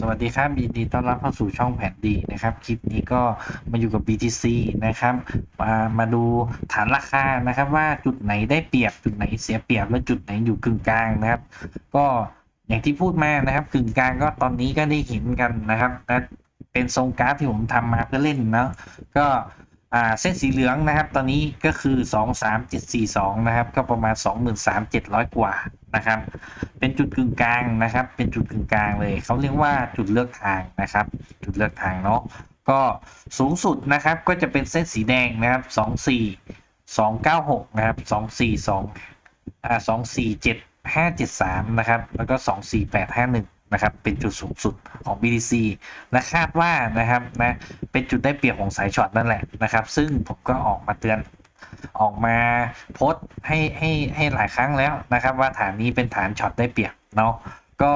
สวัสดีครับยินดีต้อนรับเข้าสู่ช่องแผนดีนะครับ คลิปนี้ก็มาอยู่กับ BTC นะครับ มามาดูฐานราคานะครับว่าจุดไหนได้เปรียบจุดไหนเสียเปรียบและจุดไหนอยู่กึ่งกลางนะครับ ก็อย่างที่พูดมานะครับกึ่งกลางก็ตอนนี้ก็ได้เห็นกันนะครับนะเป็นทรงกราฟที่ผมทำมาเพื่อเล่นเนาะก็่าเส้นสีเหลืองนะครับ ตอนนี้ก็คือ 23742 นะครับ ก็ประมาณ 23,700 กว่านะครับ เป็นจุดกึ่งกลางนะครับ เป็นจุดกึ่งกลางเลย เขาเรียกว่าจุดเลือกทางนะครับ จุดเลือกทางเนาะ ก็สูงสุดนะครับก็จะเป็นเส้นสีแดงนะครับ 24296 นะครับ 242อ่า247 573 นะครับ แล้วก็ 24851 นะครับเป็นจุดสูงสุดของ BTC และคาดว่านะครับนะเป็นจุดได้เปรียบของสายช็อตนั่นแหละนะครับ ซึ่งผมก็ออกมาเตือนออกมาโพสให้ให้ให้หลายครั้งแล้วนะครับ ว่าฐานนี้เป็นฐานช็อตได้เปรียบเนาะก็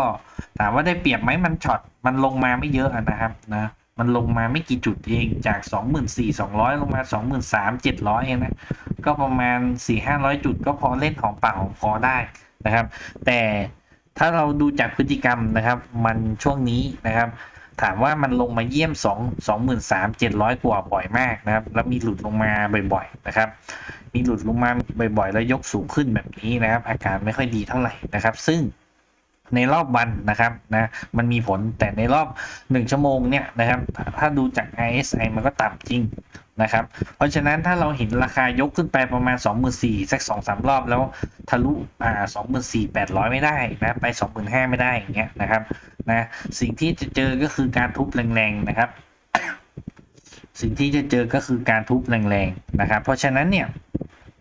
ถามว่าได้เปรียบไหมมันช็อตมันลงมาไม่เยอะนะครับนะมันลงมาไม่กี่จุดเองจาก 24,200 ลงมา 23,700 เองนะก็ประมาณ 4-500 จุดก็พอเล่นของเปล่าของพอได้นะครับ แต่ ถ้าเราดูจากพฤติกรรมนะครับ มันช่วงนี้นะครับ ถามว่ามันลงมาเยี่ยม 2 23,700 กว่าบ่อยมากนะครับ แล้วมีหลุดลงมาบ่อยๆนะครับ มีหลุดลงมาบ่อยๆ แล้วยกสูงขึ้นแบบนี้นะครับ อาการไม่ค่อยดีเท่าไหร่นะครับ ซึ่งในรอบวันนะครับนะมันมีผลแต่ในรอบ 1 ชั่วโมงเนี่ยนะครับ ถ้าดูจาก RSI มันก็ต่ำจริง นะครับ เพราะฉะนั้นถ้าเราเห็นราคายกขึ้นไปประมาณ 24,000สัก2 3รอบแล้วทะลุอ่า24,800ไม่ได้นะไป 25,000ไม่ได้อย่างเงี้ยนะครับนะสิ่งที่จะเจอก็คือการทุบแรงๆนะครับ สิ่งที่จะเจอก็คือการทุบแรงๆนะครับ เพราะฉะนั้นเนี่ย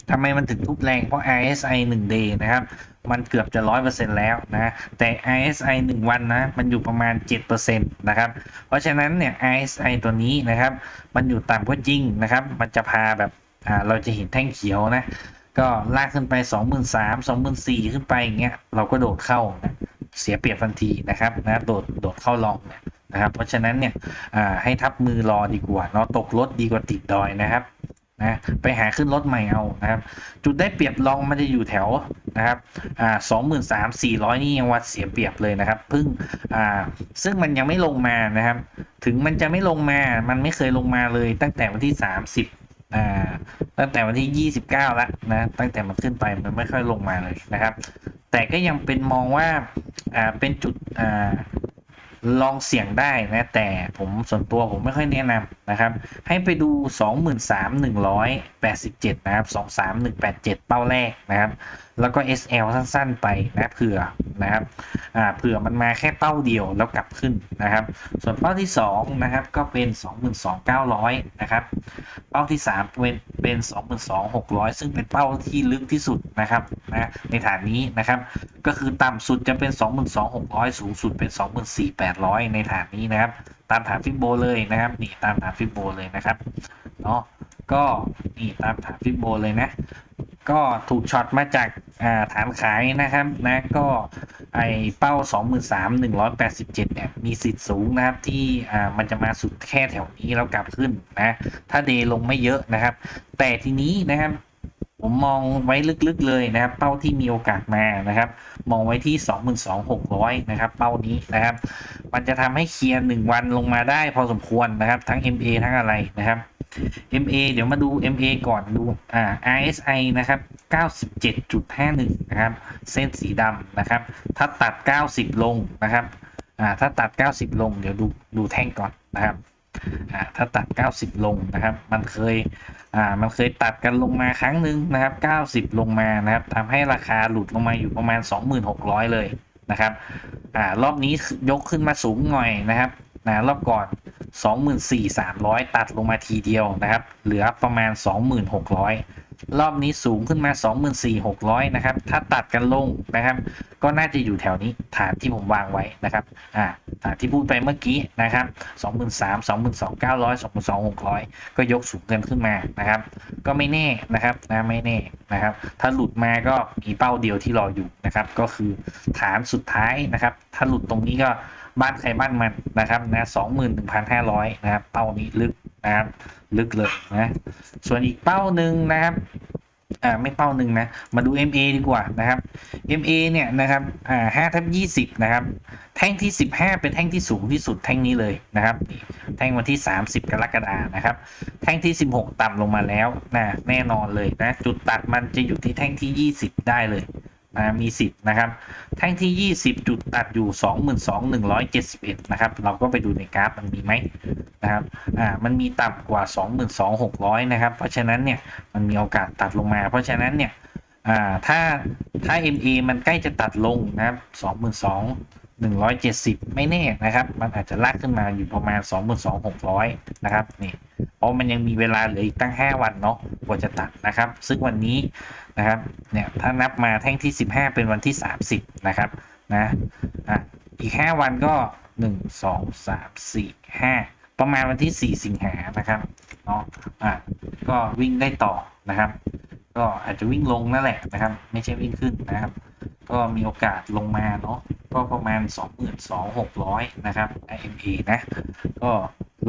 ทำไมมันถึงทุบแรงเพราะ RSI 1 day นะครับ มันเกือบจะ 100%แล้วนะแต่ RSI 1 วันนะมันอยู่ประมาณ 7%นะครับเพราะฉะนั้นเนี่ย RSI ตัวนี้นะครับมันอยู่ต่ำก็จริงนะครับมันจะพาแบบอ่าเราจะเห็นแท่งเขียวนะก็ลากขึ้นไป 23,000 24,000ขึ้นไปอย่างเงี้ยเราก็โดดเข้านะเสียเปรียบทันทีนะครับนะโดดโดดเข้าลองนะครับเพราะฉะนั้นเนี่ยให้ทับมือรอดีกว่าเนาะตกรถดีกว่าติดดอยนะครับ นะไปหาขึ้นรถใหม่เอานะครับจุดได้เปรียบลองมันจะอยู่แถวนะครับอ่าสองหมื่นสามสี่ร้อยนี่ยังวัดเสียเปรียบเลยนะครับเพิ่งอ่าซึ่งมันยังไม่ลงมานะครับ ถึงมันจะไม่ลงมามันไม่เคยลงมาเลยตั้งแต่วันที่สามสิบอ่าตั้งแต่วันที่ยี่สิบเก้าละนะตั้งแต่มันขึ้นไปมันไม่ค่อยลงมาเลยนะครับ แต่ก็ยังเป็นมองว่าอ่าเป็นจุดอ่า ลองเสี่ยงได้นะแต่ผมส่วนตัวผมไม่ค่อยแนะนำนะครับ ให้ไปดู 23,187 นะครับ 23187 เป้าแรกนะครับ แล้วก็ SL สั้นๆไปนะเผื่อนะครับอ่าเผื่อมันมาแค่เป้าเดียวแล้วกลับขึ้นนะครับ ส่วนเป้าที่2นะครับก็เป็น 22,900นะครับเป้าที่ 3 เป็นเป็น 22,600 ซึ่งเป็นเป้าที่ลึกที่สุดนะครับนะในฐานนี้นะครับก็คือต่ำสุดจะเป็น 22,600 สูงสุดเป็น 24,800 ในฐานนี้นะครับ ตามฐานฟิโบเลยนะครับนี่ตามฐานฟิโบเลยนะครับเนาะก็นี่ตามฐานฟิโบเลยนะ ก็ถูกช็อตมาจากฐานขายนะครับนะก็ไอเป้า 23,187 เนี่ย มีสิทธิ์สูงนะครับที่มันจะมาสุดแค่แถวนี้แล้วกลับขึ้นนะถ้าเดลงไม่เยอะนะครับ แต่ทีนี้นะครับผมมองไว้ลึกๆเลยนะครับ เป้าที่มีโอกาสมานะครับ มองไว้ที่ 22,600 นะครับ เป้านี้นะครับ มันจะทำให้เคลียร์หนึ่งวันลงมาได้พอสมควรนะครับ ทั้ง MA ทั้งอะไรนะครับ MA เดี๋ยวมาดู MA ก่อนดูอ่า RSI นะครับ 97.51 นะครับ เส้นสีดำนะครับ ถ้าตัด 90 ลงนะครับอ่าถ้าตัด 90 ลง เดี๋ยวดูดูแท่งก่อนนะครับอ่าถ้าตัด 90 ลงนะครับ มันเคยอ่ามันเคยตัดกันลงมาครั้งหนึ่งนะครับ 90 ลงมานะครับทำให้ราคาหลุดลงมาอยู่ประมาณ 2,600 เลยนะครับอ่ารอบนี้ยกขึ้นมาสูงหน่อยนะครับนะรอบก่อน 24,300 ตัดลงมาทีเดียวนะครับ เหลือประมาณ 2,600 รอบนี้สูงขึ้นมา 24,600 นะครับ ถ้าตัดกันลงนะครับ ก็น่าจะอยู่แถวนี้ฐานที่ผมวางไว้นะครับ อ่า ฐานที่พูดไปเมื่อกี้นะครับ 23,000 22,900 22,600 ก็ยกสูงกันขึ้นมานะครับ ก็ไม่แน่นะครับนะไม่แน่นะครับ ถ้าหลุดมาก็มีเป้าเดียวที่รออยู่นะครับ ก็คือฐานสุดท้ายนะครับ ถ้าหลุดตรงนี้ก็ บ้านใครบ้านมันนะครับนะสองหมื่นหนึ่งพันห้าร้อยนะครับ เป้านี้ลึกนะครับ ลึกเลยนะ ส่วนอีกเป้าหนึ่งนะครับอ่าไม่เป้าหนึ่งนะ มาดู MA ดีกว่านะครับ MA เนี่ยนะครับอ่าห้าทับยี่สิบนะครับ แท่งที่15เป็นแท่งที่สูงที่สุดแท่งนี้เลยนะครับ แท่งวันที่30กรกฎานะครับ แท่งที่16ต่ำลงมาแล้วนะแน่นอนเลยนะ จุดตัดมันจะอยู่ที่แท่งที่20ได้เลย นะมีสิทธิ์นะครับ แท่งที่ 20 จุดตัดอยู่ 22,171 นะครับ เราก็ไปดูในกราฟมันมีไหมนะครับ อ่า มันมีต่ำกว่า 22,600 นะครับ เพราะฉะนั้นเนี่ย มันมีโอกาสตัดลงมา เพราะฉะนั้นเนี่ย อ่า ถ้า ถ้า MA มันใกล้จะตัดลงนะครับ22,000 170 ไม่แน่นะครับ มันอาจจะลากขึ้นมาอยู่ประมาณ 22,600 นะครับนี่เพราะมันยังมีเวลาเหลืออีกตั้ง 5 วันเนาะกว่าจะตัดนะครับ ซึ่งวันนี้นะครับเนี่ยถ้านับมาแท่งที่ 15 เป็นวันที่ 30 นะครับนะอะอีก 5 วันก็ 1 2 3 4 5 ประมาณวันที่ 4 สิงหานะครับเนาะอะก็วิ่งได้ต่อนะครับ ก็อาจจะวิ่งลงนั่นแหละนะครับ ไม่ใช่วิ่งขึ้นนะครับ ก็มีโอกาสลงมาเนาะ ก็ประมาณ 22,600 นะครับ IMA นะ ก็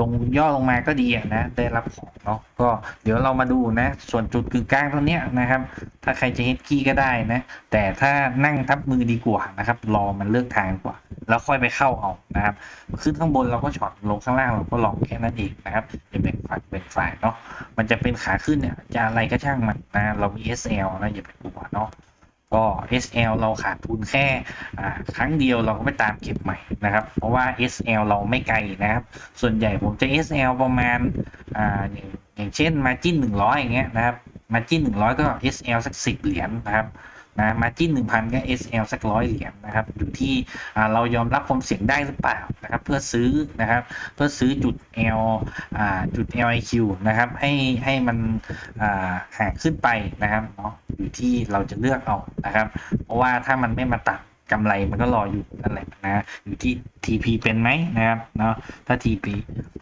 ลงย่อลงมาก็ดีนะได้รับของเนาะก็เดี๋ยวเรามาดูนะ ส่วนจุดกึ่งกลางตรงเนี้ยนะครับ ถ้าใครจะเฮดกี้ก็ได้นะ แต่ถ้านั่งทับมือดีกว่านะครับ รอมันเลือกทางกว่า แล้วค่อยไปเข้าเอานะครับขึ้นข้างบนเราก็ช็อตลงข้างล่างเราก็ลองแค่นั้นเองนะครับอย่าแบ่งฝ่ายแบ่งฝ่ายเนาะมันจะเป็นขาขึ้นเนี่ยจะอะไรก็ช่างมันนะเรามี SL นะอย่าไปกลัวเนาะ ก็ SL เราขาดทุนแค่ครั้งเดียวเราก็ไปตามเก็บใหม่นะครับ เพราะว่า SL เราไม่ไกลนะครับ ส่วนใหญ่ผมจะ SL ประมาณออย่างเช่นมาจิ้นหนึ่งร้อยอย่างเงี้ยนะครับมาจิ้นหนึ่งร้อยก็ SL สักสิบเหรียญนะครับ นะมาจิ้นหนึ่งพันก็ SL สักร้อยเหรียญนะครับอยู่ที่เรายอมรับความเสี่ยงได้หรือเปล่านะครับเพื่อซื้อนะครับเพื่อซื้อจุด L อ่าจุด LIQ นะครับให้ให้มันอ่าห่างขึ้นไปนะครับเนาะอยู่ที่เราจะเลือกเอานะครับ เพราะว่าถ้ามันไม่มาตัด กำไรมันก็รออยู่นั่นแหละนะอยู่ที่ TP เป็นไหมนะครับเนาะถ้า TP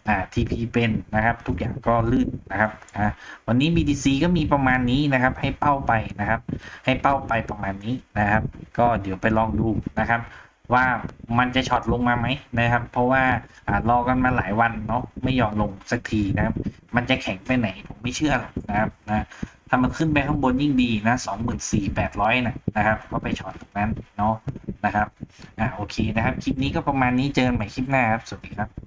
อ่า TP เป็นนะครับ ทุกอย่างก็ลื่นนะครับนะวันนี้ BTC ก็มีประมาณนี้นะครับ ให้เป้าไปนะครับ ให้เป้าไปประมาณนี้นะครับ ก็เดี๋ยวไปลองดูนะครับว่ามันจะช็อตลงมาไหมนะครับ เพราะว่าอรอกันมาหลายวันเนาะไม่ยอมลงสักทีนะครับ มันจะแข็งไปไหนผมไม่เชื่อหรอกนะครับนะ ถ้ามันขึ้นไปข้างบนยิ่งดีนะสองหมื่นสี่แปดร้อยนะนะครับ ก็ไปช็อตตรงนั้นเนาะนะครับ อ่าโอเคนะครับ คลิปนี้ก็ประมาณนี้เจอกันใหม่คลิปหน้าครับ สวัสดีครับ